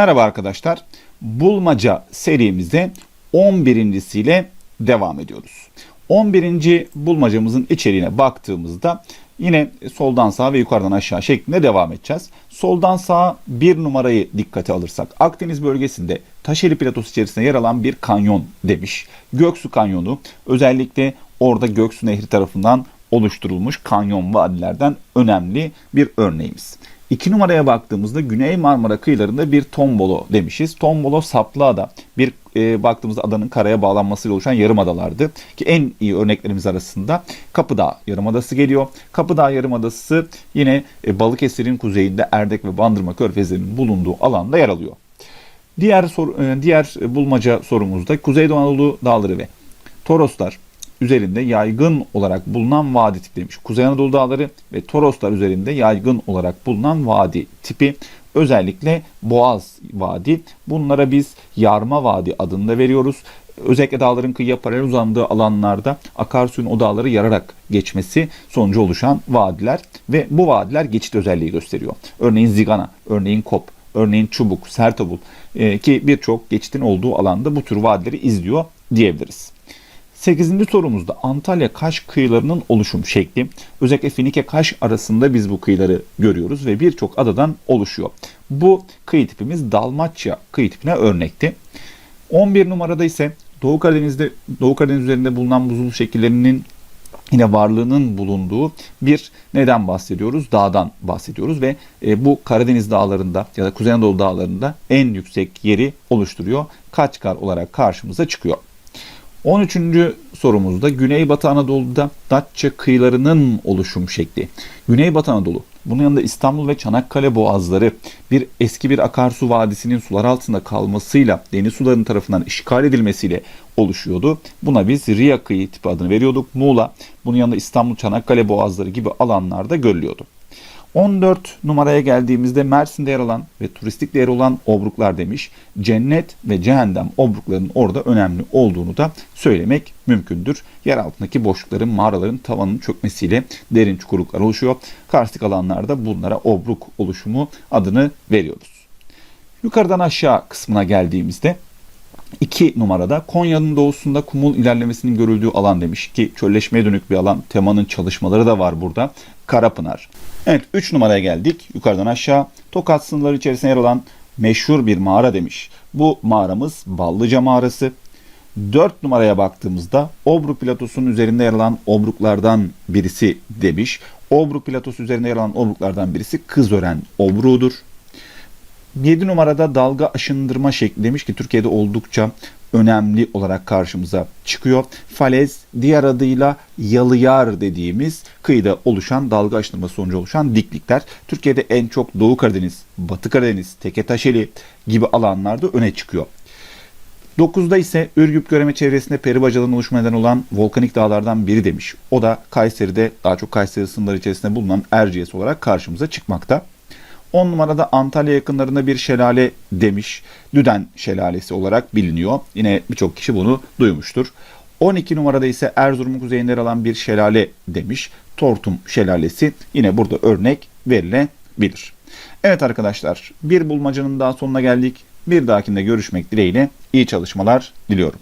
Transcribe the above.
Merhaba arkadaşlar. Bulmaca serimize 11.siyle devam ediyoruz. 11. bulmacamızın içeriğine baktığımızda yine soldan sağa ve yukarıdan aşağı şeklinde devam edeceğiz. Soldan sağa bir numarayı dikkate alırsak Akdeniz bölgesinde Taşeli Platosu içerisinde yer alan bir kanyon demiş. Göksu Kanyonu özellikle orada Göksu Nehri tarafından oluşturulmuş kanyon vadilerden önemli bir örneğimiz. İki numaraya baktığımızda Güney Marmara kıyılarında bir tombolo demişiz. Tombolo Saplıada bir e, baktığımızda adanın karaya bağlanmasıyla oluşan yarım adalardı. Ki en iyi örneklerimiz arasında Kapıdağ Yarımadası geliyor. Kapıdağ Yarımadası yine e, Balıkesir'in kuzeyinde Erdek ve Bandırma körfezlerinin bulunduğu alanda yer alıyor. Diğer sor, e, diğer bulmaca sorumuzda Kuzeydoğu Anadolu Dağları ve Toroslar üzerinde yaygın olarak bulunan vadi tipi demiş. Kuzey Anadolu Dağları ve Toroslar üzerinde yaygın olarak bulunan vadi tipi. Özellikle Boğaz Vadi. Bunlara biz Yarma Vadi adını da veriyoruz. Özellikle dağların kıyıya paralel uzandığı alanlarda akarsuyun o dağları yararak geçmesi sonucu oluşan vadiler ve bu vadiler geçit özelliği gösteriyor. Örneğin Zigana, örneğin Kop, örneğin Çubuk, Sertobul e, ki birçok geçitin olduğu alanda bu tür vadileri izliyor diyebiliriz. 8. sorumuzda Antalya-Kaş kıyılarının oluşum şekli. Özellikle Finike-Kaş arasında biz bu kıyıları görüyoruz ve birçok adadan oluşuyor. Bu kıyı tipimiz Dalmaçya kıyı tipine örnekti. 11 numarada ise Doğu Karadeniz'de Doğu Karadeniz üzerinde bulunan buzul şekillerinin yine varlığının bulunduğu bir neden bahsediyoruz? Dağdan bahsediyoruz ve e, bu Karadeniz dağlarında ya da Kuzey Anadolu dağlarında en yüksek yeri oluşturuyor. Kaçkar olarak karşımıza çıkıyor. 13. sorumuzda Güneybatı Anadolu'da Datça kıyılarının oluşum şekli. Güneybatı Anadolu, bunun yanında İstanbul ve Çanakkale boğazları bir eski bir akarsu vadisinin sular altında kalmasıyla deniz sularının tarafından işgal edilmesiyle oluşuyordu. Buna biz Riya kıyı tipi adını veriyorduk. Muğla, bunun yanında İstanbul, Çanakkale boğazları gibi alanlarda görülüyordu. 14 numaraya geldiğimizde Mersin'de yer alan ve turistik değeri olan obruklar demiş. Cennet ve cehennem obruklarının orada önemli olduğunu da söylemek mümkündür. Yer altındaki boşlukların, mağaraların tavanın çökmesiyle derin çukurluklar oluşuyor. Karstik alanlarda bunlara obruk oluşumu adını veriyoruz. Yukarıdan aşağı kısmına geldiğimizde 2 numarada Konya'nın doğusunda kumul ilerlemesinin görüldüğü alan demiş ki çölleşmeye dönük bir alan. Temanın çalışmaları da var burada. Karapınar. Evet 3 numaraya geldik. Yukarıdan aşağı Tokat sınırları içerisinde yer alan meşhur bir mağara demiş. Bu mağaramız Ballıca Mağarası. 4 numaraya baktığımızda Obruk Platosu'nun üzerinde yer alan obruklardan birisi demiş. Obruk Platosu üzerinde yer alan obruklardan birisi Kızören obruğudur. 7 numarada dalga aşındırma şekli demiş ki Türkiye'de oldukça önemli olarak karşımıza çıkıyor. Falez diğer adıyla yalıyar dediğimiz kıyıda oluşan dalga aşındırma sonucu oluşan diklikler. Türkiye'de en çok Doğu Karadeniz, Batı Karadeniz, Teketaşeli gibi alanlarda öne çıkıyor. 9'da ise Ürgüp Göreme çevresinde peri bacalarının oluşma neden olan volkanik dağlardan biri demiş. O da Kayseri'de daha çok Kayseri sınırları içerisinde bulunan Erciyes olarak karşımıza çıkmakta. 10 numarada Antalya yakınlarında bir şelale demiş. Düden Şelalesi olarak biliniyor. Yine birçok kişi bunu duymuştur. 12 numarada ise Erzurum'un kuzeyinde yer alan bir şelale demiş. Tortum Şelalesi yine burada örnek verilebilir. Evet arkadaşlar bir bulmacanın daha sonuna geldik. Bir dahakinde görüşmek dileğiyle iyi çalışmalar diliyorum.